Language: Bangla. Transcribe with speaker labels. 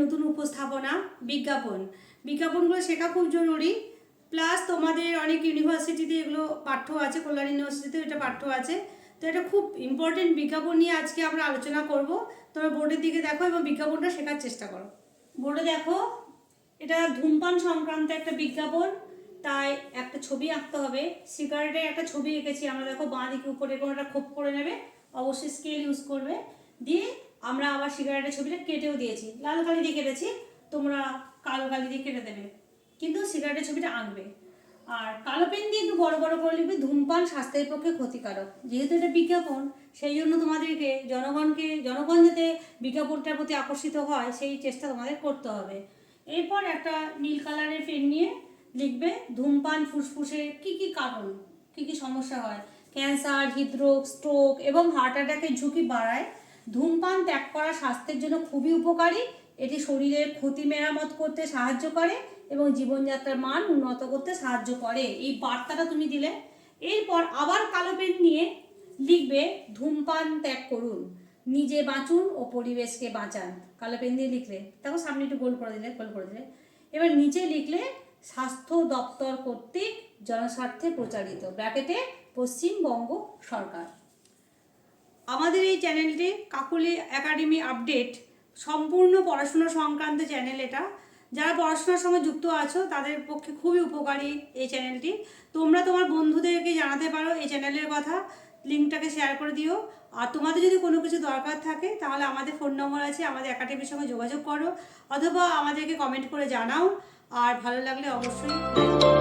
Speaker 1: নতুন উপস্থাপনা, বিজ্ঞাপন। বিজ্ঞাপনগুলো শেখা খুব জরুরি। প্লাস তোমাদের অনেক ইউনিভার্সিটিতে এগুলো পাঠ্য আছে, কল্যাণ ইউনিভার্সিটিতে এটা পাঠ্য আছে। তো এটা খুব ইম্পর্টেন্ট বিজ্ঞাপন নিয়ে আজকে আমরা আলোচনা করব। তোমরা বোর্ডের দিকে দেখো এবং বিজ্ঞাপনটা শেখার চেষ্টা করো। বোর্ডে দেখো, এটা ধূমপান সংক্রান্ত একটা বিজ্ঞাপন। তাই একটা ছবি আঁকতে হবে। সিগারেটের একটা ছবি এঁকেছি আমরা। দেখো বাঁ দিকে উপরে কোনো একটা খোপ করে নেবে। অবশ্যই স্কেল ইউজ করবে। দিয়ে আমরা আবার সিগারেটের ছবিটা কেটেও দিয়েছি। লাল কালি দিয়ে কেটেছি, তোমরা কালো কালি দিয়ে কেটে দেবে। কিন্তু সিগারেটের ছবিটা আঁকবে। আর কালো পেন দিয়ে একটু বড় বড় করে লিখবে, ধূমপান স্বাস্থ্যের পক্ষে ক্ষতিকারক। যেহেতু এটা বিজ্ঞাপন, সেই জন্য তোমাদেরকে, জনগণকে, জনগণ যাতে বিজ্ঞাপনটার প্রতি আকর্ষিত হয়, সেই চেষ্টা তোমাদের করতে হবে। এরপর একটা নীল কালারের পেন নিয়ে লিখবে, ধূমপান, ফুসফুসে কি কি কারণ, কি কি সমস্যা হয়? ক্যান্সার, হৃদরোগ, স্ট্রোক এবং হার্ট অ্যাটাকের ঝুঁকি বাড়ায়। ধূমপান ত্যাগ করা স্বাস্থ্যের জন্য খুবই উপকারী। এটি শরীরের ক্ষতি মেরামত করতে সাহায্য করে এবং জীবনযাত্রার মান উন্নত করতে সাহায্য করে। এই বার্তাটা তুমি দিলে। এরপর আবার কালো পেন নিয়ে লিখবে, ধূমপান ত্যাগ করুন, নিজে বাঁচুন ও পরিবেশকে বাঁচান। কালো পেন দিয়ে লিখলে। দেখো সামনে একটু গোল করে দিলে, গোল করে দিলে। এবার নিচে লিখলে, স্বাস্থ্য দপ্তর কর্তৃক জনস্বার্থে প্রচারিত। ব্র্যাকেটে পশ্চিমবঙ্গ সরকার। আমাদের এই চ্যানেলটি কাকুলি একাডেমি আপডেট, সম্পূর্ণ পড়াশোনা সংক্রান্ত চ্যানেল এটা। যারা পড়াশোনার সঙ্গে যুক্ত আছো, তাদের পক্ষে খুবই উপকারী এই চ্যানেলটি। তোমরা তোমার বন্ধুদেরকে জানাতে পারো এই চ্যানেলের কথা, লিঙ্কটাকে শেয়ার করে দিও। আর তোমাদের যদি কোনো কিছু দরকার থাকে, তাহলে আমাদের ফোন নম্বর আছে, আমাদের একাডেমির সঙ্গে যোগাযোগ করো, অথবা আমাদেরকে কমেন্ট করে জানাও। আর ভালো লাগলে অবশ্যই।